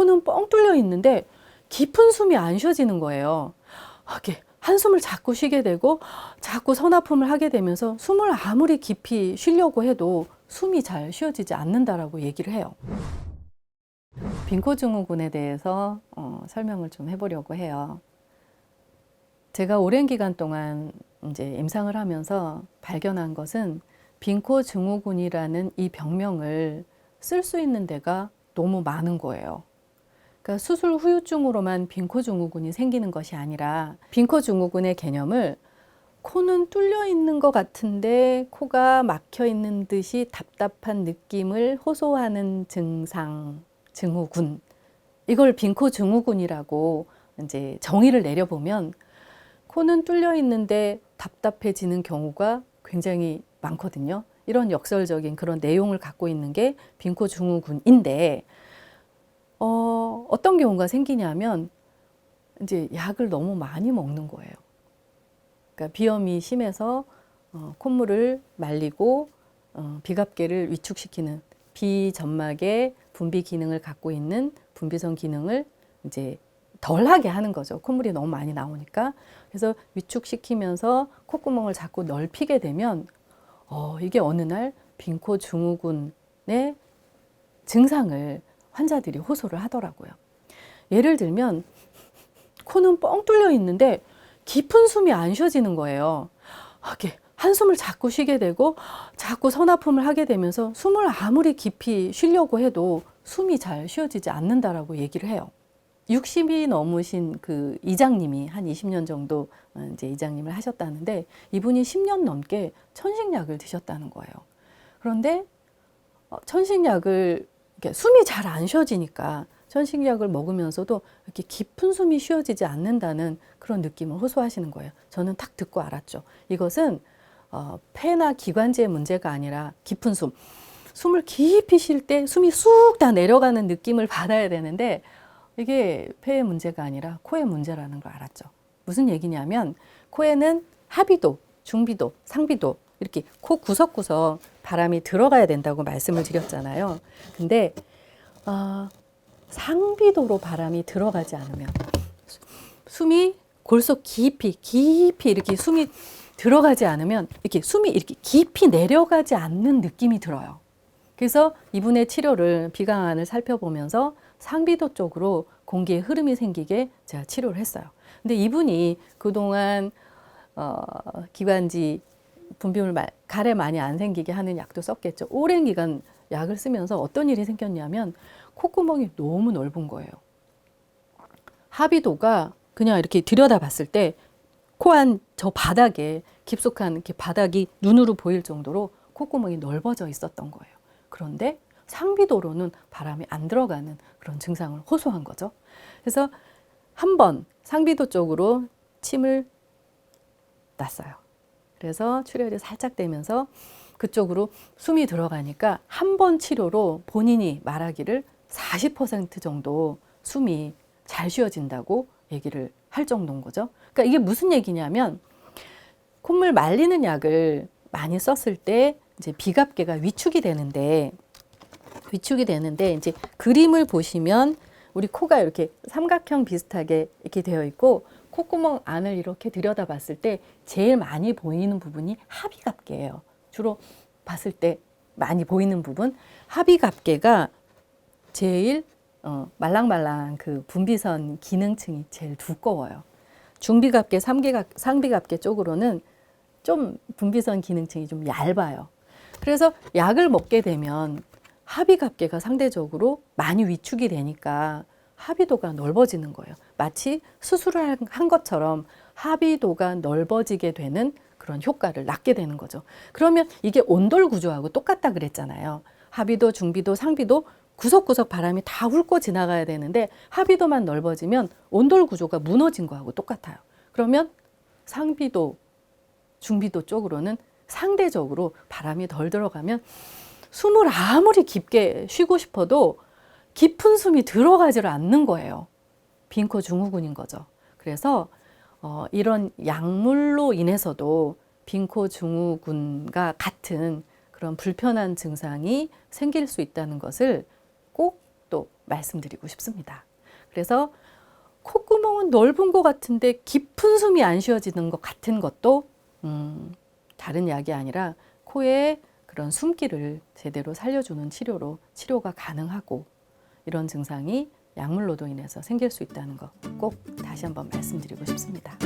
코는 뻥 뚫려 있는데 깊은 숨이 안 쉬어지는 거예요. 아, 이렇게 한숨을 자꾸 쉬게 되고 자꾸 선하품을 하게 되면서 숨을 아무리 깊이 쉬려고 해도 숨이 잘 쉬어지지 않는다라고 얘기를 해요. 빈코증후군에 대해서 어, 설명을 좀 해보려고 해요. 제가 오랜 기간 동안 이제 임상을 하면서 발견한 것은 빈코 증후군이라는 이 병명을 쓸 수 있는 데가 너무 많은 거예요. 그러니까 수술 후유증으로만 빈코 증후군이 생기는 것이 아니라 빈코 증후군의 개념을 코는 뚫려 있는 것 같은데 코가 막혀 있는 듯이 답답한 느낌을 호소하는 증상, 증후군. 이걸 빈코 증후군이라고 이제 정의를 내려보면 코는 뚫려 있는데 답답해지는 경우가 굉장히 많거든요. 이런 역설적인 그런 내용을 갖고 있는 게 빈코 증후군인데 어, 어떤 경우가 생기냐면 이제 약을 너무 많이 먹는 거예요. 그러니까 비염이 심해서 어, 콧물을 말리고 어, 비갑계를 위축시키는 비점막의 분비 기능을 갖고 있는 분비선 기능을 이제 덜하게 하는 거죠. 콧물이 너무 많이 나오니까. 그래서 위축시키면서 콧구멍을 자꾸 넓히게 되면 어, 이게 어느 날 빈코 증후군의 증상을 환자들이 호소를 하더라고요. 예를 들면 코는 뻥 뚫려 있는데 깊은 숨이 안 쉬어지는 거예요. 이렇게 한숨을 자꾸 쉬게 되고 자꾸 선하품을 하게 되면서 숨을 아무리 깊이 쉬려고 해도 숨이 잘 쉬어지지 않는다라고 얘기를 해요. 60이 넘으신 그 이장님이 한 20년 정도 이제 이장님을 하셨다는데 이분이 10년 넘게 천식약을 드셨다는 거예요. 그런데 어, 천식약을 숨이 잘 안 쉬어지니까 천식약을 먹으면서도 이렇게 깊은 숨이 쉬어지지 않는다는 그런 느낌을 호소하시는 거예요. 저는 탁 듣고 알았죠. 이것은 어, 폐나 기관지의 문제가 아니라 깊은 숨. 숨을 깊이 쉴 때 숨이 쑥 다 내려가는 느낌을 받아야 되는데 이게 폐의 문제가 아니라 코의 문제라는 걸 알았죠. 무슨 얘기냐면 코에는 하비도, 중비도, 상비도 이렇게 코 구석구석 바람이 들어가야 된다고 말씀을 드렸잖아요. 근데 어, 상비도로 바람이 들어가지 않으면 숨이 골속 깊이 깊이 이렇게 숨이 들어가지 않으면 이렇게 숨이 이렇게 깊이 내려가지 않는 느낌이 들어요. 그래서 이분의 치료를 비강안을 살펴보면서 상비도 쪽으로 공기의 흐름이 생기게 제가 치료를 했어요. 근데 이분이 그동안 어, 기관지 분비물 가래 많이 안 생기게 하는 약도 썼겠죠. 오랜 기간 약을 쓰면서 어떤 일이 생겼냐면 콧구멍이 너무 넓은 거예요. 하비도가 그냥 이렇게 들여다봤을 때 코안 저 바닥에 깊숙한 이렇게 바닥이 눈으로 보일 정도로 콧구멍이 넓어져 있었던 거예요. 그런데 상비도로는 바람이 안 들어가는 그런 증상을 호소한 거죠. 그래서 한 번 상비도 쪽으로 침을 놨어요. 그래서 출혈이 살짝 되면서 그쪽으로 숨이 들어가니까 한 번 치료로 본인이 말하기를 40% 정도 숨이 잘 쉬어진다고 얘기를 할 정도인 거죠. 그러니까 이게 무슨 얘기냐면 콧물 말리는 약을 많이 썼을 때 이제 비갑계가 위축이 되는데 위축이 되는데 이제 그림을 보시면 우리 코가 이렇게 삼각형 비슷하게 이렇게 되어 있고 콧구멍 안을 이렇게 들여다봤을 때 제일 많이 보이는 부분이 하비갑계예요. 주로 봤을 때 많이 보이는 부분 하비갑계가 제일 어, 말랑말랑 그 분비선 기능층이 제일 두꺼워요. 중비갑계, 삼기갑, 상비갑계 쪽으로는 좀 분비선 기능층이 좀 얇아요. 그래서 약을 먹게 되면 하비갑계가 상대적으로 많이 위축이 되니까 하비도가 넓어지는 거예요. 마치 수술을 한 것처럼 하비도가 넓어지게 되는 그런 효과를 낳게 되는 거죠. 그러면 이게 온돌 구조하고 똑같다 그랬잖아요. 하비도, 중비도, 상비도 구석구석 바람이 다 훑고 지나가야 되는데 하비도만 넓어지면 온돌 구조가 무너진 거하고 똑같아요. 그러면 상비도, 중비도 쪽으로는 상대적으로 바람이 덜 들어가면 숨을 아무리 깊게 쉬고 싶어도 깊은 숨이 들어가지를 않는 거예요. 빈코 증후군인 거죠. 그래서 어, 이런 약물로 인해서도 빈코 증후군과 같은 그런 불편한 증상이 생길 수 있다는 것을 꼭 또 말씀드리고 싶습니다. 그래서 콧구멍은 넓은 것 같은데 깊은 숨이 안 쉬어지는 것 같은 것도 음, 다른 약이 아니라 코에 그런 숨기를 제대로 살려주는 치료로 치료가 가능하고 이런 증상이 약물로도 인해서 생길 수 있다는 거 꼭 다시 한번 말씀드리고 싶습니다.